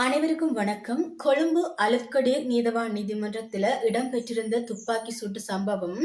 அனைவருக்கும் வணக்கம். கொழும்பு அலக்கடி நீதவான் நீதிமன்றத்தில் இடம்பெற்றிருந்த துப்பாக்கி சூட்டு சம்பவம்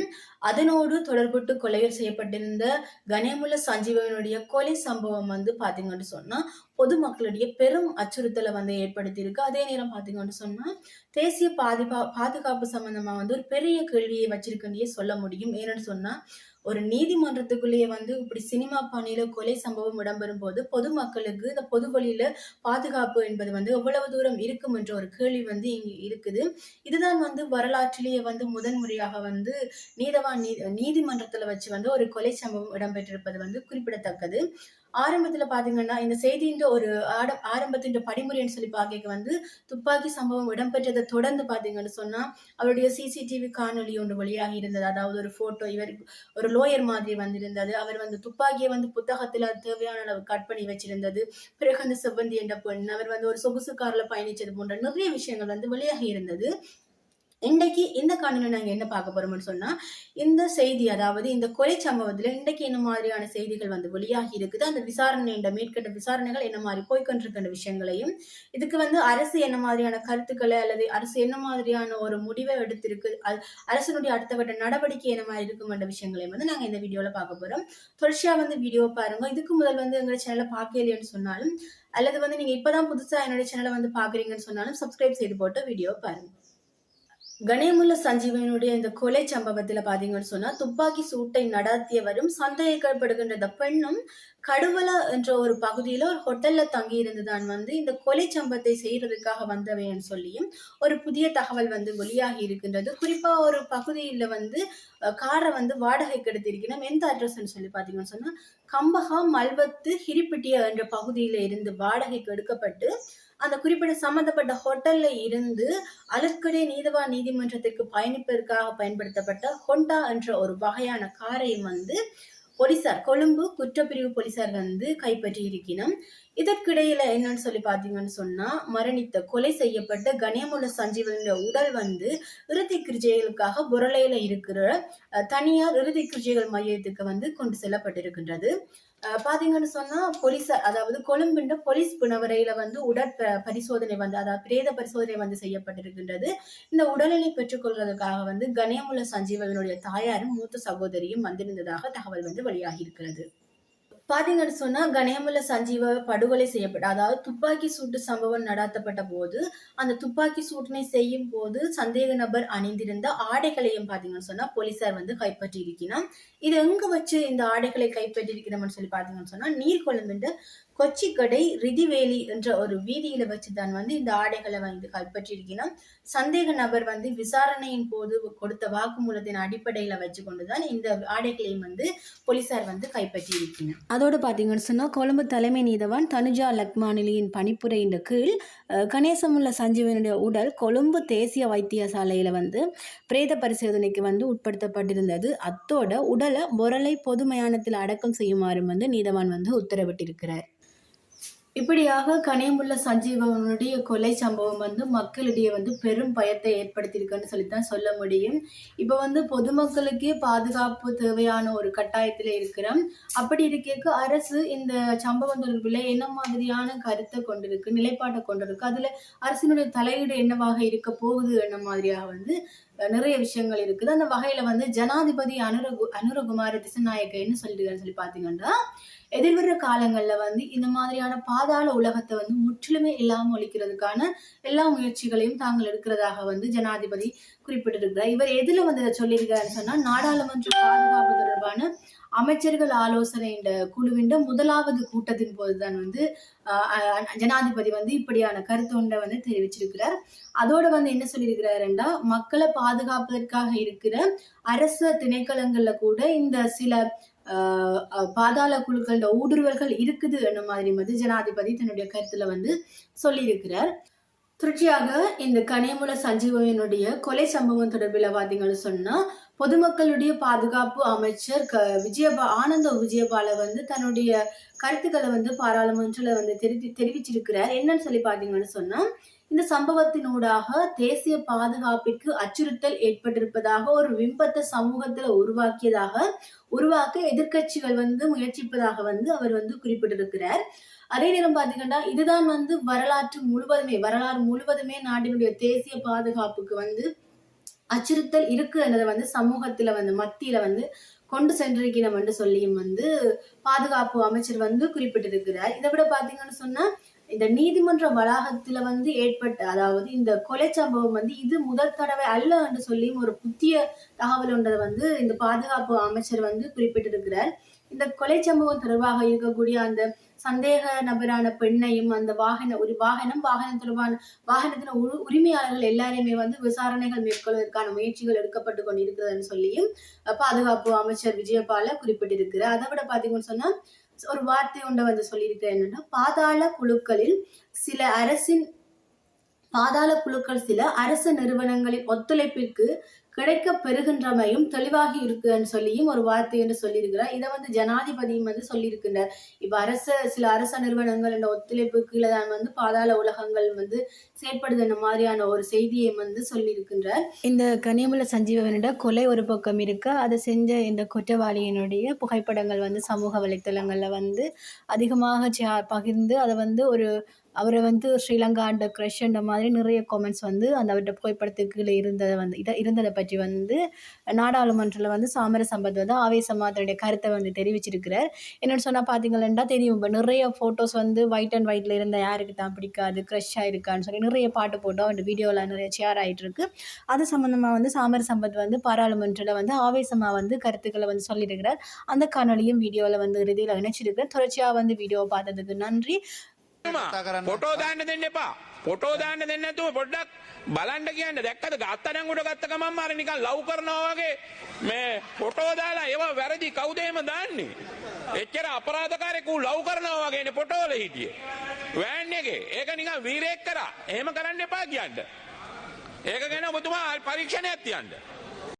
அதனோடு தொடர்புட்டு கொலைகள் செய்யப்பட்டிருந்த கணேமுல சஞ்சீவனுடைய கொலை சம்பவம் வந்து பார்த்தீங்கன்னு சொன்னால் பொதுமக்களுடைய பெரும் அச்சுறுத்தலை வந்து ஏற்படுத்தியிருக்கு. அதே நேரம் பார்த்தீங்கன்னு சொன்னால் தேசிய பாதுகா பாதுகாப்பு சம்பந்தமாக வந்து ஒரு பெரிய கேள்வியை வச்சிருக்குன்னே சொல்ல முடியும். ஏன்னு சொன்னால் ஒரு நீதிமன்றத்துக்குள்ளேயே வந்து இப்படி சினிமா பாணியில கொலை சம்பவம் இடம்பெறும் போது பொதுமக்களுக்கு இந்த பொது வழியில பாதுகாப்பு என்பது வந்து எவ்வளவு தூரம் இருக்கும் என்ற ஒரு கேள்வி வந்து இங்கு இருக்குது. இதுதான் வந்து வரலாற்றிலேயே வந்து முதன்முறையாக வந்து நீதவான் நீ நீதிமன்றத்துல வச்சு வந்து ஒரு கொலை சம்பவம் இடம்பெற்றிருப்பது வந்து குறிப்பிடத்தக்கது. ஆரம்பத்துல பாத்தீங்கன்னா இந்த செய்தியின் ஒரு ஆட ஆரம்பத்தின் படிமுறைன்னு சொல்லி பார்க்க வந்து துப்பாக்கி சம்பவம் இடம்பெற்றதை தொடர்ந்து பாத்தீங்கன்னு சொன்னா அவருடைய சிசிடிவி காணொலி ஒன்று வெளியாகி இருந்தது. அதாவது ஒரு போட்டோ இவர் ஒரு லோயர் மாதிரி வந்திருந்தது. அவர் வந்து துப்பாக்கியை வந்து புத்தகத்துல தேவையான அளவு கட் பண்ணி வச்சிருந்தது. பிறகு அந்த செவ்வந்தி என்ற பெண் அவர் வந்து ஒரு சொகுசு கார்ல பயணிச்சது போன்ற நிறைய விஷயங்கள் வந்து வெளியாகி இருந்தது. இன்றைக்கு இந்த காணொலி நாங்கள் என்ன பார்க்க போறோம்னு சொன்னா இந்த செய்தி அதாவது இந்த கொலை சம்பவத்துல இன்றைக்கு என்ன மாதிரியான செய்திகள் வந்து வெளியாகி இருக்குது அந்த விசாரணை இந்த மேற்கட்ட விசாரணைகள் என்ன மாதிரி போய்கொண்டிருக்கின்ற விஷயங்களையும் இதுக்கு வந்து அரசு என்ன மாதிரியான கருத்துக்களை அல்லது அரசு என்ன மாதிரியான ஒரு முடிவை எடுத்திருக்கு அரசனுடைய அடுத்த கட்ட நடவடிக்கை என்ன மாதிரி இருக்கும் என்ற விஷயங்களையும் வந்து நாங்கள் இந்த வீடியோல பார்க்க போறோம். தொடர்ச்சியா வந்து வீடியோ பாருங்க. இதுக்கு முதல் வந்து எங்க சேனலை பார்க்கலையேன்னு சொன்னாலும் அல்லது வந்து நீங்க இப்பதான் புதுசா என்னுடைய சேனலை வந்து பாக்குறீங்கன்னு சொன்னாலும் சப்ஸ்கிரைப் செய்து போட்டு வீடியோ பாருங்க. கணேமுல்ல சஞ்சீவனுடைய இந்த கொலை சம்பவத்துல பாத்தீங்கன்னு சொன்னா துப்பாக்கி சூட்டை நடத்தியவரும் சந்தேகிக்கப்படுகின்ற பெண்ணும் கடுவல என்ற ஒரு பகுதியில ஒரு ஹோட்டல்ல தங்கி இருந்துதான் வந்து இந்த கொலை சம்பவத்தை செய்யறதுக்காக வந்தவன் சொல்லியும் ஒரு புதிய தகவல் வந்து வெளியாகி இருக்கின்றது. குறிப்பா ஒரு பகுதியில வந்து காரை வந்து வாடகைக்கு எடுத்திருக்கணும். எந்த அட்ரஸ்ன்னு சொல்லி பாத்தீங்கன்னு சொன்னா கம்பகா மல்வத்து ஹிரிப்பிட்டிய என்ற பகுதியில இருந்து வாடகைக்கு எடுக்கப்பட்டு அந்த குறிப்பிட்ட சம்பந்தப்பட்ட ஹோட்டல்ல இருந்து அலக்கடை நீதவான் நீதிமன்றத்திற்கு பயணிப்பதற்காக பயன்படுத்தப்பட்ட ஹொண்டா என்ற ஒரு வகையான காரை வந்து போலீசார் கொழும்பு குற்றப்பிரிவு போலீசார் வந்து கைப்பற்றி இருக்கணும் இதற்கிடையில என்னன்னு சொல்லி பாத்தீங்கன்னு சொன்னா மரணித்த கொலை செய்யப்பட்ட கணேமுல சஞ்சீவனுடைய உடல் வந்து இறுதி கிருஜைகளுக்காக புரளையில இருக்கிற தனியார் இறுதி கிருஜைகள் மையத்துக்கு வந்து கொண்டு செல்லப்பட்டிருக்கின்றது. பாத்தீங்கன்னு சொன்னா போலீசார் அதாவது கொழும்புண்ட போலீஸ் புனவரையில வந்து உடற் பரிசோதனை வந்து அதாவது பிரேத பரிசோதனை வந்து செய்யப்பட்டிருக்கின்றது. இந்த உடல்நிலை பெற்றுக்கொள்வதற்காக வந்து கணேமுல சஞ்சீவனுடைய தாயாரும் மூத்த சகோதரியும் வந்திருந்ததாக தகவல் வந்து வெளியாகி இருக்கிறது. பாத்தீங்கன்னு சொன்னா கணேமுல சஞ்சீவ படுகொலை செய்யப்பட்ட அதாவது துப்பாக்கி சூட்டு சம்பவம் நடாத்தப்பட்ட போது அந்த துப்பாக்கி சூட்டினை செய்யும் போது சந்தேக நபர் அணிந்திருந்த ஆடைகளையும் பாத்தீங்கன்னு சொன்னா போலீசார் வந்து கைப்பற்றி இருக்கிறான் இது எங்க வச்சு இந்த ஆடைகளை கைப்பற்றி இருக்கிறோம்னு சொல்லி பாத்தீங்கன்னு சொன்னா நீர்கொழும்புன்ற கொச்சிக்கடை ரிதிவேலி என்ற ஒரு வீதியில வச்சுதான் வந்து இந்த ஆடைகளை வந்து கைப்பற்றியிருக்கணும். சந்தேக நபர் வந்து விசாரணையின் போது கொடுத்த வாக்குமூலத்தின் அடிப்படையில வச்சு கொண்டுதான் இந்த ஆடைகளையும் வந்து போலீசார் வந்து கைப்பற்றியிருக்கணும். அதோட அதோடு பாத்தீங்கன்னு சொன்னா கொழும்பு தலைமை நீதவான் தனுஜா லக்மானிலியின் பணிப்புரையின் கீழ் கணேசமுள்ள சஞ்சீவனுடைய உடல் கொழும்பு தேசிய வைத்தியசாலையில வந்து பிரேத பரிசோதனைக்கு வந்து உட்படுத்தப்பட்டிருந்தது. அத்தோட உடலை பொருளை பொது மயானத்தில் அடக்கம் செய்யுமாறும் வந்து நீதவான் வந்து உத்தரவிட்டிருக்கிறார். இப்படியாக கனியமுள்ள சஞ்சீவனுடைய கொலை சம்பவம் வந்து மக்களிடையே வந்து பெரும் பயத்தை ஏற்படுத்தியிருக்குன்னு சொல்லித்தான் சொல்ல முடியும். இப்போ வந்து பொதுமக்களுக்கே பாதுகாப்பு தேவையான ஒரு கட்டாயத்தில் இருக்கிறோம். அப்படி இருக்க அரசு இந்த சம்பவம் தொடர்பில் என்ன மாதிரியான கருத்தை கொண்டிருக்கு நிலைப்பாட்டை கொண்டிருக்கு அதில் அரசினுடைய தலையீடு என்னவாக இருக்க போகுது என்ன மாதிரியாக வந்து நிறைய விஷயங்கள் இருக்குது. அந்த வகையில வந்து ஜனாதிபதி அனுரகு அனுரகுமார திசநாயக்க என்ன சொல்லிருக்காருன்னு சொல்லி பாத்தீங்கன்னா எதிர்வர காலங்கள்ல வந்து இந்த மாதிரியான பாதாள உலகத்தை வந்து முற்றிலுமே இல்லாமல் ஒழிக்கிறதுக்கான எல்லா முயற்சிகளையும் தாங்கள் எடுக்கிறதாக வந்து ஜனாதிபதி குறிப்பிட்டிருக்கிறார். இவர் எதுல வந்து சொல்லியிருக்காருன்னு சொன்னா நாடாளுமன்ற பாதுகாப்பு தொடர்பான அமைச்சர்கள் ஆலோசனை குழுவின் முதலாவது கூட்டத்தின் போதுதான் வந்து ஜனாதிபதி வந்து இப்படியான கருத்தொண்டை வந்து தெரிவிச்சிருக்கிறார். அதோட வந்து என்ன சொல்லியிருக்கிறாருண்டா மக்களை பாதுகாப்பதற்காக இருக்கிற அரசு திணைக்களங்கள்ல கூட இந்த சில பாதாள குழுக்களோட ஊடுருவல்கள் இருக்குது என்ன மாதிரி வந்து ஜனாதிபதி தன்னுடைய கருத்துல வந்து சொல்லியிருக்கிறார். தொடர்ச்சியாக இந்த கனியமுல சஞ்சீவனுடைய கொலை சம்பவம் தொடர்பில் பார்த்தீங்கன்னு சொன்னா பொதுமக்களுடைய பாதுகாப்பு அமைச்சர் க விஜயபா ஆனந்த விஜயபால வந்து தன்னுடைய கருத்துக்களை வந்து பாராளுமன்றத்தில் வந்து தெரிவி தெரிவிச்சிருக்கிறார். என்னன்னு சொல்லி பார்த்தீங்கன்னு சொன்னா இந்த சம்பவத்தினூடாக தேசிய பாதுகாப்பிற்கு அச்சுறுத்தல் ஏற்பட்டிருப்பதாக ஒரு விம்பத்தை சமூகத்துல உருவாக்கியதாக உருவாக்க எதிர்கட்சிகள் வந்து முயற்சிப்பதாக வந்து அவர் வந்து குறிப்பிட்டிருக்கிறார். அதே நேரம் பாத்தீங்கன்னா இதுதான் வந்து வரலாற்று முழுவதுமே வரலாறு முழுவதுமே நாட்டினுடைய தேசிய பாதுகாப்புக்கு வந்து அச்சுறுத்தல் இருக்கு என்றதை வந்து சமூகத்துல வந்து மத்தியில வந்து கொண்டு சென்றிருக்கிறோம் என்று சொல்லியும் வந்து பாதுகாப்பு அமைச்சர் வந்து குறிப்பிட்டிருக்கிறார். இதை விட பாத்தீங்கன்னு சொன்னா இந்த நீதிமன்ற வளாகத்துல வந்து ஏற்பட்ட அதாவது இந்த கொலை சம்பவம் வந்து இது முதல் தடவை அல்ல என்று சொல்லியும் ஒரு புதிய தகவல் ஒன்றை வந்து இந்த பாதுகாப்பு அமைச்சர் வந்து குறிப்பிட்டிருக்கிறார். இந்த கொலை சம்பவம் தொடர்பாக இருக்கக்கூடிய அந்த சந்தேக நபரான பெண்ணையும் அந்த வாகன ஒரு வாகனம் வாகனம் தொடர்பான வாகனத்தின் உரு- உரிமையாளர்கள் எல்லாரையுமே வந்து விசாரணைகள் மேற்கொள்வதற்கான முயற்சிகள் எடுக்கப்பட்டு கொண்டிருக்கிறதுன்னு சொல்லியும் பாதுகாப்பு அமைச்சர் விஜயபால குறிப்பிட்டிருக்கிறார். அதை விட பாத்தீங்கன்னு சொன்னா ஒரு வார்த்தை ஒன்றை வந்து சொல்லியிருக்கிறேன் என்னன்னா பாதாள குழுக்களில் சில அரசின் பாதாள குழுக்கள் சில அரசு நிறுவனங்களின் ஒத்துழைப்பிற்கு கிடைக்க பெறுகின்றமையும் தெளிவாகி இருக்குன்னு சொல்லியும் ஒரு வார்த்தை என்று சொல்லியிருக்கிறார். இதை வந்து ஜனாதிபதியும் வந்து சொல்லியிருக்கின்றார். இப்ப அரச சில அரச நிறுவனங்கள் என்ற ஒத்துழைப்பு கீழே தான் வந்து பாதாள உலகங்கள் வந்து செயற்படுது இந்த மாதிரியான ஒரு செய்தியை வந்து சொல்லியிருக்கின்றார். இந்த கனியமுல சஞ்சீவனிட கொலை ஒரு பக்கம் இருக்கு. அதை செஞ்ச இந்த குற்றவாளியினுடைய புகைப்படங்கள் வந்து சமூக வலைத்தளங்கள்ல வந்து அதிகமாக பகிர்ந்து அதை வந்து ஒரு அவரை வந்து ஸ்ரீலங்கா அண்ட் கிரஷ்ன்ற மாதிரி நிறைய காமெண்ட்ஸ் வந்து அந்த அவர்கிட்ட புகைப்படத்துக்கு கீழே இருந்ததை வந்து இதை இருந்ததை பற்றி பற்றி வந்து நாடாளுமன்றத்தில் வந்து சாமர சம்பத் வந்து ஆவேசமாக அதனுடைய கருத்தை வந்து தெரிவிச்சிருக்கிறார். என்னென்னு சொன்னால் பார்த்தீங்கன்னா தெரியும். இப்போ நிறைய ஃபோட்டோஸ் வந்து ஒயிட் அண்ட் ஒயிட்டில் இருந்த யாருக்கு தான் பிடிக்காது க்ரஷ்ஷாக இருக்கான்னு சொல்லி நிறைய பாட்டு போட்டு அந்த வீடியோவில் நிறைய ஷேர் ஆகிட்டுருக்கு அது சம்மந்தமாக வந்து சாமர சம்பத் வந்து பாராளுமன்றத்தில் வந்து ஆவேசமாக வந்து கருத்துக்களை வந்து சொல்லியிருக்கிறார். அந்த காணொலியும் வீடியோவில் வந்து இறுதியில் இணைச்சிருக்கிறேன் தொடர்ச்சியாக வந்து வீடியோவை பார்த்ததுக்கு நன்றி. පොටෝ දාන්න දෙන්න එපා. පොටෝ දාන්න දෙන්න නැතුව පොඩ්ඩක් බලන්න කියන්න දැක්කද ගත්තනංගුට ගත්ත ගමන් අර නිකන් ලව් කරනවා වගේ මේ පොටෝ දාලා ඒවා වැරදි කවුද එහෙම දාන්නේ? එච්චර අපරාධකාරයෙකු ලව් කරනවා වගේනේ පොටෝවල හිටියේ. වෑන් එකේ ඒක නිකන් වීරයෙක් කරා. එහෙම කරන්න එපා කියන්න. ඒක ගැන ඔබතුමා පරීක්ෂණයක් තියන්න.